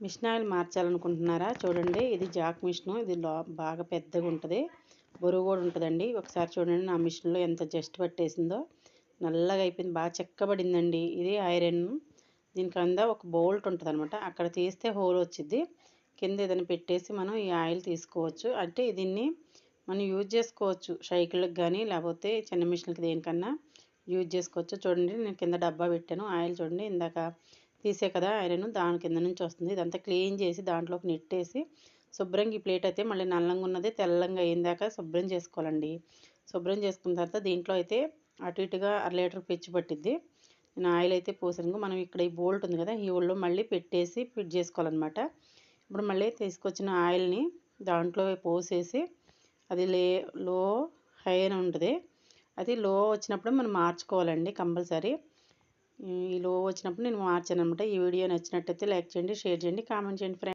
Machine oil మార్చాలనుకుంటున్నారా? చూడండి ఇది Jack machine. ఇది బాగా పెద్దగా ఉంటుంది. బరువు కూడా ఉంటుందండి. ఒకసారి చూడండి నా మిషన్లో ఎంత జస్ట్ పట్టేసిందో. నల్లగా అయిపోయింది. బాగా చెక్కబడిందండి. ఇది ఐరన్. దీని కింద ఒక బోల్ట్ ఉంటుంది అనమాట అక్కడ తీస్తే హోల్ వచ్చింది కింద ఏదైనా పెట్టేసి మనం ఈ ఆయిల్ తీసుకోవచ్చు. అంటే దీన్ని మనం యూజ్ చేసుకోవచ్చు. సైకిళ్ళకి కానీ లేకపోతే చిన్న మిషన్కి దేనికన్నా యూజ్ చేసుకోవచ్చు. చూడండి నేను కింద డబ్బా పెట్టాను. ఆయిల్ చూడండి ఇందాక తీసే కదా ఐరన్ దాని కింద నుంచి వస్తుంది. ఇదంతా క్లీన్ చేసి దాంట్లోకి నెట్టేసి శుభ్రంగా ఈ ప్లేట్ అయితే మళ్ళీ నల్లంగా ఉన్నది తెల్లంగా అయిందాక శుభ్రం చేసుకోవాలండి. శుభ్రం చేసుకున్న తర్వాత దీంట్లో అయితే అటు ఇటుగా అర లీటర్ పెచ్చి పట్టిద్ది. నేను ఆయిల్ అయితే పోసాను మనం ఇక్కడ ఈ బోల్ట్ ఉంది కదా ఈ ఒళ్ళు మళ్ళీ పెట్టేసి ఫిట్ చేసుకోవాలన్నమాట. ఇప్పుడు మళ్ళీ తీసుకొచ్చిన ఆయిల్ని దాంట్లో పోసేసి అది లే లో హై అని ఉంటుంది. అది లో వచ్చినప్పుడు మనం మార్చుకోవాలండి కంపల్సరీ. ఈ లో వచ్చినప్పుడు నేను మార్చాను అనమాట ఈ వీడియో నచ్చినట్టయితే లైక్ చేయండి షేర్ చేయండి కామెంట్ చేయండి ఫ్రెండ్స్